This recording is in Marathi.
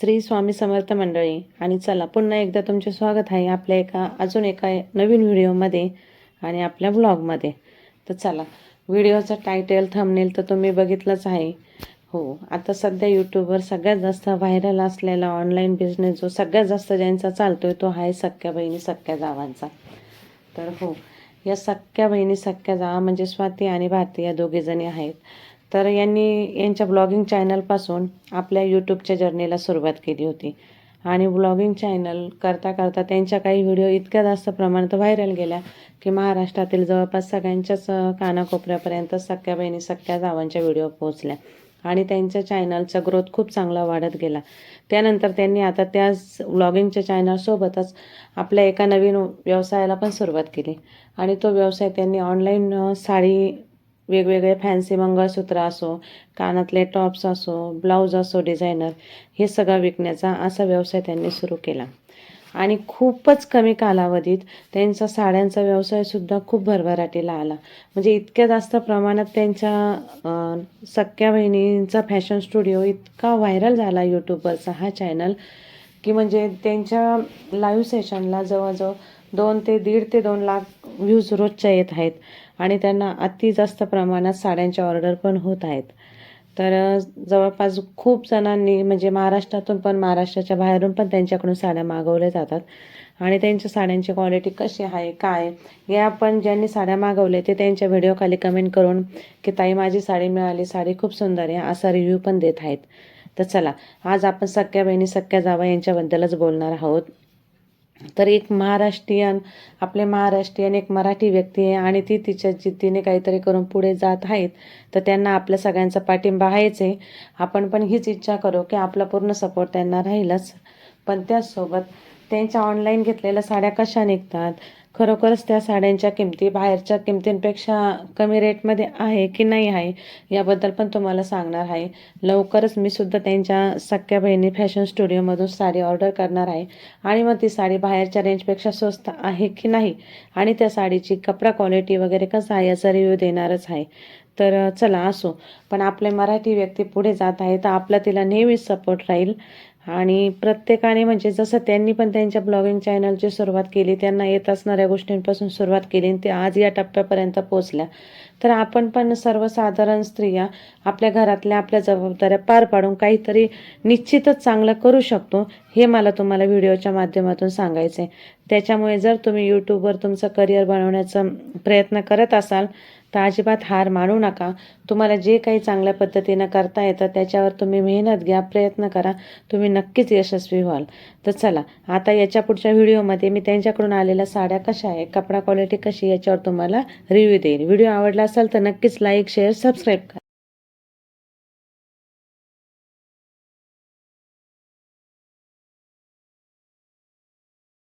श्री स्वामी समर्थ मंडळी आणि चला पुन्हा एकदा तुमचे स्वागत आहे आपल्या एका अजून एका नवीन व्हिडिओमध्ये आणि आपल्या ब्लॉगमध्ये तर चला व्हिडिओचा टायटल थंबनेल तर तुम्ही बघितलंच आहे. हो आता सध्या यूट्यूबवर सगळ्यात जास्त व्हायरल असलेला ऑनलाईन बिझनेस जो सगळ्यात जास्त ज्यांचा चालतो आहे तो आहे सख्या बहिणी सख्या जावांचा. तर हो या सख्या बहिणी सख्या जावा म्हणजे स्वाती आणि भारती या दोघीजणी आहेत. तर यांनी यांच्या ब्लॉगिंग चॅनलपासून आपल्या यूट्यूबच्या जर्नीला सुरुवात केली होती. आणि ब्लॉगिंग चॅनल करता करता त्यांच्या काही व्हिडिओ इतक्या जास्त प्रमाणात व्हायरल गेल्या की महाराष्ट्रातील जवळपास सगळ्यांच्याच कानाकोपऱ्यापर्यंत सख्या बहिणी सख्या जावांच्या व्हिडिओ पोहोचल्या. आणि त्यांच्या चॅनलचा ग्रोथ खूप चांगला वाढत गेला. त्यानंतर त्यांनी आता त्याच व्लॉगिंगच्या चॅनलसोबतच आपल्या एका नवीन व्यवसायाला पण सुरुवात केली. आणि तो व्यवसाय त्यांनी ऑनलाईन साडी वेगवेगळे फॅन्सी मंगळसूत्र असो कानातले टॉप्स असो ब्लाऊज असो डिझायनर हे सगळं विकण्याचा असा व्यवसाय त्यांनी सुरू केला. आणि खूपच कमी कालावधीत त्यांचा साड्यांचा व्यवसायसुद्धा खूप भरभराटीला आला. म्हणजे इतक्या जास्त प्रमाणात त्यांच्या सख्या बहिणींचा फॅशन स्टुडिओ इतका व्हायरल झाला यूट्यूबवरचा हा चॅनल की म्हणजे त्यांच्या लाईव्ह सेशनला जवळजवळ दोन ते दीड ते दोन लाख व्ह्यूज रोजच्या येत आहेत आणि त्यांना अति जास्त प्रमाणात साड्यांच्या ऑर्डर पण होत आहेत. तर जवळपास खूप जणांनी म्हणजे महाराष्ट्रातून पण महाराष्ट्राच्या बाहेरून पण त्यांच्याकडून साड्या मागवल्या जातात. आणि त्यांच्या साड्यांची क्वालिटी कशी आहे काय या पण ज्यांनी साड्या मागवल्या ते त्यांच्या व्हिडिओखाली कमेंट करून की ताई माझी साडी मिळाली साडी खूप सुंदर आहे असा रिव्ह्यू पण देत आहेत. तर चला आज आपण सख्या बहिणी सख्या जावा यांच्याबद्दलच बोलणार आहोत. तर एक महाराष्ट्रीयन आपले महाराष्ट्रीयन एक मराठी व्यक्ती आहे आणि ती तिच्या जिद्दीने काहीतरी करून पुढे जात आहेत. तर त्यांना आपल्या सगळ्यांचा पाठिंबा आहेच आहे. आपण पण हीच इच्छा करू की आपला पूर्ण सपोर्ट त्यांना राहीलच. पण त्याचसोबत त्यांच्या ऑनलाईन घेतलेल्या साड्या कशा निघतात? खरोखरच त्या साड्यांच्या किमती बाहेरच्या किमतींपेक्षा कमी रेटमध्ये आहे की नाही आहे याबद्दल पण तुम्हाला सांगणार आहे. लवकरच मी सुद्धा त्यांच्या सख्या बहिणी फॅशन स्टुडिओमधून साडी ऑर्डर करणार आहे. आणि मग ती साडी बाहेरच्या रेंजपेक्षा स्वस्त आहे की नाही? आणि त्या साडीची कपडा क्वालिटी वगैरे कसं आहे याचा रिव्ह्यू देणारच आहे. तर चला असो. पण आपले मराठी व्यक्ती पुढे जात आहे तर आपला तिला नेहमीच सपोर्ट राहील. आणि प्रत्येकाने म्हणजे जसं त्यांनी पण त्यांच्या ब्लॉगिंग चॅनलची सुरुवात केली त्यांना येत असणाऱ्या गोष्टींपासून सुरुवात केली आणि ते आज या टप्प्यापर्यंत पोचल्या तर आपण पण सर्वसाधारण स्त्रिया आपल्या घरातल्या आपल्या जबाबदाऱ्या पार पाडून काहीतरी निश्चितच चांगलं करू शकतो हे मला तुम्हाला व्हिडिओच्या माध्यमातून सांगायचं आहे त्याच्यामुळे जर तुम्ही यूट्यूबवर तुमचं करिअर बनवण्याचा प्रयत्न करत असाल तर अजिबात हार मानू नका. तुम्हाला जे काही चांगल्या पद्धतीनं करता येतं त्याच्यावर तुम्ही मेहनत घ्या प्रयत्न करा तुम्ही नक्कीच यशस्वी व्हाल. तर चला आता याच्या पुढच्या व्हिडिओमध्ये मी त्यांच्याकडून आलेल्या साड्या कशा आहे कपडा क्वालिटी कशी याच्यावर तुम्हाला रिव्ह्यू देईल व्हिडिओ आवडला असेल तर नक्कीच लाईक शेअर सबस्क्राईब करा.